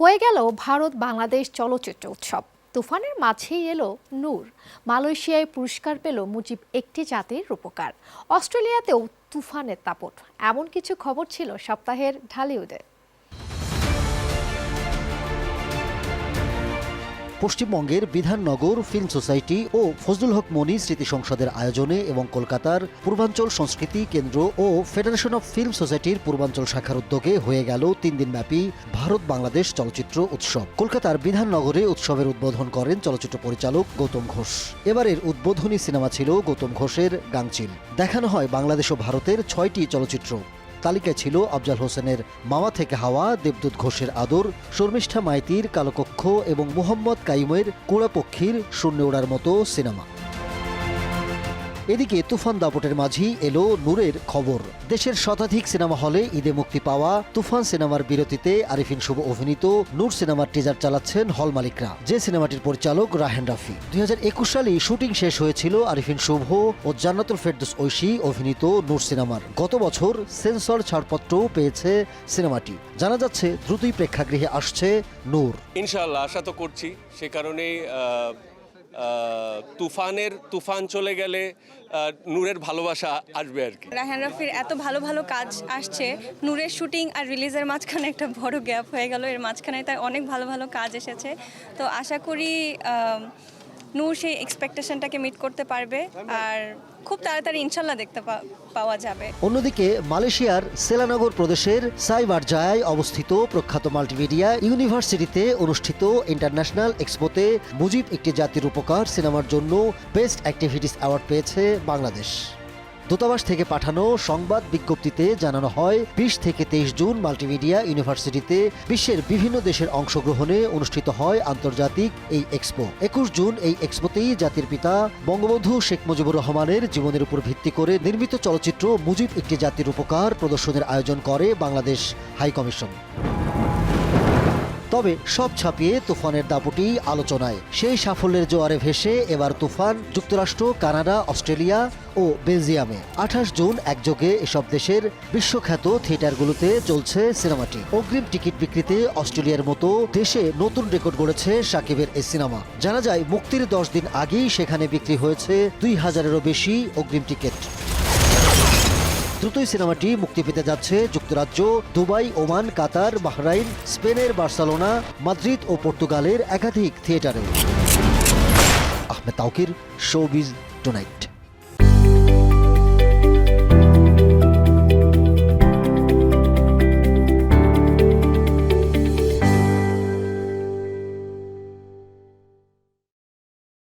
হয়ে গেল ভারত বাংলাদেশ চলচ্চিত্র উৎসব। তুফানের মাঝেই এলো নূর। মালয়েশিয়ায় পুরস্কার পেল মুজিব একটি জাতির রূপকার। অস্ট্রেলিয়াতেও তুফানের তাপট। এমন কিছু খবর ছিল সপ্তাহের ঢালিউডে। পশ্চিমবঙ্গের বিধাননগর ফিল্ম সোসাইটি ও ফজলুল হক মনি স্মৃতি সংসদের আয়োজনে এবং কলকাতার পূর্বাঞ্চল সংস্কৃতি কেন্দ্র ও ফেডারেশন অফ ফিল্ম সোসাইটির পূর্বাঞ্চল শাখার উদ্যোগে হয়ে গেল তিন দিনব্যাপী ভারত বাংলাদেশ চলচ্চিত্র উৎসব। কলকাতার বিধাননগরে উৎসবের উদ্বোধন করেন চলচ্চিত্র পরিচালক গৌতম ঘোষ। এবারের উদ্বোধনী সিনেমা ছিল গৌতম ঘোষের গাংচিল দেখানো হয় বাংলাদেশ ও ভারতের ছয়টি চলচ্চিত্র। তালিকায় ছিল আফজাল হোসেনের মামা থেকে হাওয়া, দেবদূত ঘোষের আদর, শর্মিষ্ঠা মাইতির কালকক্ষ এবং মোহাম্মদ কাইমের কুড়াপক্ষীর শূন্য ওড়ার মতো সিনেমা। এদিকে তুফান দাপটের মাঝেই এলো নূরের খবর। দেশের শতাধিক সিনেমা হলে ঈদে মুক্তি পাওয়া তুফান সিনেমার বিরতিতে আরিফিন শুভ অভিনীত নূর সিনেমার টিজার চালাচ্ছেন হল মালিকরা। যে সিনেমাটির পরিচালক রাহেন রাফি। দুই সালে শুটিং শেষ হয়েছিল আরিফিন শুভ ও জান্নাতুল ফেরদৌস ঐশী অভিনীত নূর সিনেমার। গত বছর সেন্সর ছাড়পত্রও পেয়েছে সিনেমাটি। জানা যাচ্ছে, দ্রুতই প্রেক্ষাগৃহে আসছে নূর। ইনশাল্লাহ আশা তো করছি। সে কারণেই তুফানের, তুফান চলে গেলে নূরের ভালোবাসা আসবে আর কি। রাহান রাফির এত ভালো ভালো কাজ আসছে, নূরের শুটিং আর রিলিজের মাঝখানে একটা বড় গ্যাপ হয়ে গেল। এর মাঝখানে তাই অনেক ভালো ভালো কাজ এসেছে। তো আশা করি নূর সেই এক্সপেকটেশনটাকে মিট করতে পারবে। আর খুব তাড়াতাড়ি ইনশাল্লাহ দেখতে পাওয়া যাবে। অন্যদিকে মালয়েশিয়ার সেলানগর প্রদেশের সাইবার সাইবারজায় অবস্থিত প্রখ্যাত মাল্টিমিডিয়া ইউনিভার্সিটিতে অনুষ্ঠিত ইন্টারন্যাশনাল এক্সপোতে মুজিব একটি জাতির উপকার সিনেমার জন্য বেস্ট অ্যাক্টিভিটিস অ্যাওয়ার্ড পেয়েছে বাংলাদেশ। দূতাবাস থেকে পাঠানো সংবাদ বিজ্ঞপ্তিতে জানানো হয়, বিশ থেকে তেইশ জুন মাল্টিমিডিয়া ইউনিভার্সিটিতে বিশ্বের বিভিন্ন দেশের অংশগ্রহণে অনুষ্ঠিত হয় আন্তর্জাতিক এই এক্সপো। একুশ জুন এই এক্সপোতেই জাতির পিতা বঙ্গবন্ধু শেখ মুজিবুর রহমানের জীবনের উপর ভিত্তি করে নির্মিত চলচ্চিত্র মুজিব একটি জাতির উপকার প্রদর্শনের আয়োজন করে বাংলাদেশ হাই কমিশন। তবে সব ছাপিয়ে তুফানের দাপুটি আলোচনায়। সেই সাফল্যের জোয়ারে ভেসে এবার তুফান, যুক্তরাষ্ট্র, কানাডা, অস্ট্রেলিয়া ও বেলজিয়ামে। আঠাশ জুন একযোগে এসব দেশের বিশ্বখ্যাত থিয়েটারগুলোতে চলছে সিনেমাটি। অগ্রিম টিকিট বিক্রিতে অস্ট্রেলিয়ার মতো দেশে নতুন রেকর্ড গড়েছে সাকিবের এই সিনেমা। জানা যায়, মুক্তির দশ দিন আগেই সেখানে বিক্রি হয়েছে দুই হাজারেরও বেশি অগ্রিম টিকিট। দ্রুতই সিনেমাটি মুক্তি পেতে যাচ্ছে যুক্তরাজ্য, দুবাই, ওমান, কাতার, বাহরাইন, স্পেনের বার্সেলোনা, মাদ্রিদ ও পর্তুগালের একাধিক থিয়েটারে। Ahmed Taukir, showbiz tonight.